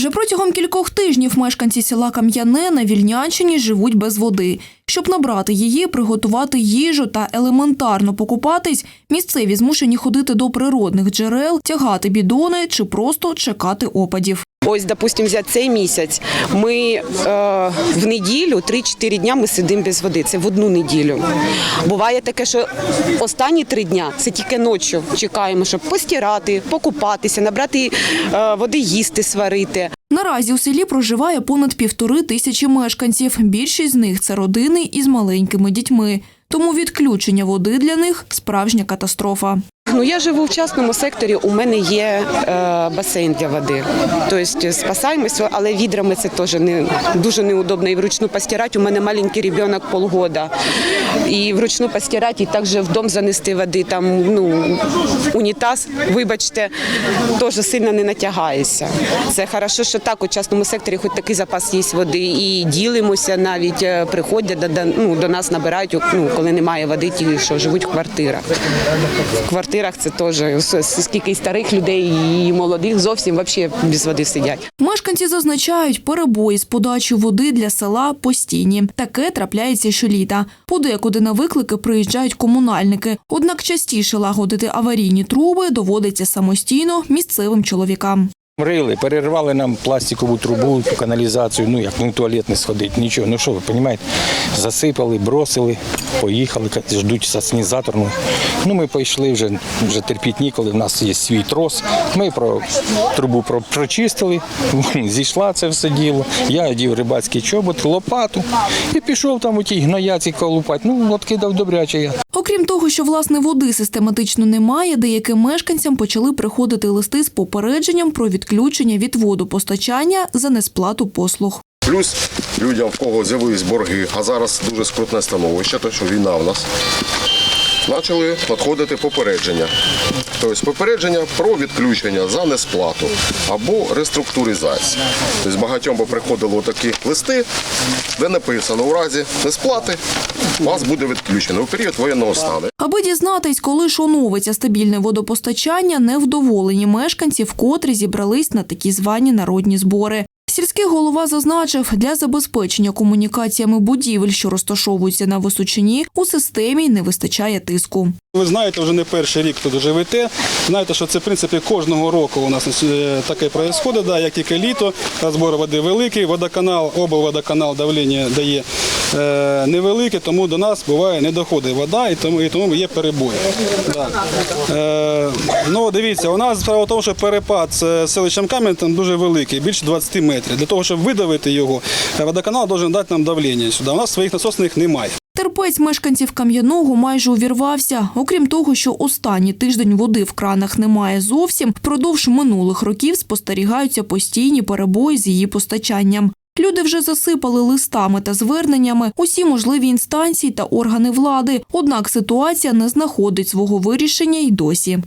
Вже протягом кількох тижнів мешканці села Кам'яне на Вільнянщині живуть без води. Щоб набрати її, приготувати їжу та елементарно покупатись, місцеві змушені ходити до природних джерел, тягати бідони чи просто чекати опадів. Ось, допустим, взяти цей місяць. Ми е, в неділю 3-4 дня ми сидимо без води. Це в одну неділю. Буває таке, що останні три дня це тільки ночі чекаємо, щоб постирати, покупатися, набрати е, води, їсти, сварити. Наразі у селі проживає понад півтори тисячі мешканців. Більшість з них це родини із маленькими дітьми. Тому відключення води для них справжня катастрофа. Ну я живу в частному секторі. У мене є е, басейн для води. Тобто спасаємося, але відрами це теж не дуже неудобно. І вручну постирати. У мене маленький ребенок полгода. І вручну постирати, і також в дом занести води. Там ну унітаз, вибачте, теж сильно не натягається. Це хорошо, що так у частному секторі хоч такий запас є води. І ділимося навіть е, приходять до, до, ну, до нас набирають, ну, коли немає води, ті, що живуть в квартирах. В квартирах це теж скільки старих людей і молодих зовсім взагалі без води сидять. Мешканці зазначають, перебої з подачі води для села постійні. Таке трапляється щоліта. Подекуди на виклики приїжджають комунальники. Однак частіше лагодити аварійні труби доводиться самостійно місцевим чоловікам. Рили, перервали нам пластикову трубу, каналізацію, ну як ну, туалет не сходить, нічого. Ну що ви розумієте, засипали, бросили, поїхали, ждуть саснізаторну. Ну ми пішли вже, вже терпіть ніколи, в нас є свій трос. Ми про трубу про, прочистили, зійшла це все діло. Я одів рибацький чобот, лопату і пішов там у тій гнояці колупати. Ну, от кидав добряче я. Окрім того, що власне води систематично немає, деяким мешканцям почали приходити листи з попередженням про відключення від водопостачання за несплату послуг. Плюс людям, в кого з'явились борги, а зараз дуже скрутне становище, то що війна в нас. Почали надходити попередження. Тобто попередження про відключення за несплату або реструктуризацію. Тобто багатьом би приходили такі листи, де написано у разі несплати вас буде відключено у період воєнного стану. Аби дізнатись, коли ж оновиться стабільне водопостачання, невдоволені мешканці вкотре зібрались на такі звані народні збори. Сільський голова зазначив, для забезпечення комунікаціями будівель, що розташовуються на височині, у системі не вистачає тиску. Ви знаєте, вже не перший рік тут живете. Знаєте, що це в принципі кожного року у нас е, таке да, як тільки літо, розбор води великий, водоканал, облводоканал давлення дає невелике, тому до нас буває не доходить вода і тому, і тому є перебої. Да. Е, ну, дивіться, у нас справа в тому, що перепад з селищем Кам'ян там дуже великий, більше 20 метрів. Для того, щоб видавити його, е, водоканал має дати нам давлення сюди. У нас своїх насосних немає. Терпець мешканців Кам'яного майже увірвався. Окрім того, що останній тиждень води в кранах немає зовсім, впродовж минулих років спостерігаються постійні перебої з її постачанням. Люди вже засипали листами та зверненнями усі можливі інстанції та органи влади. Однак ситуація не знаходить свого вирішення й досі.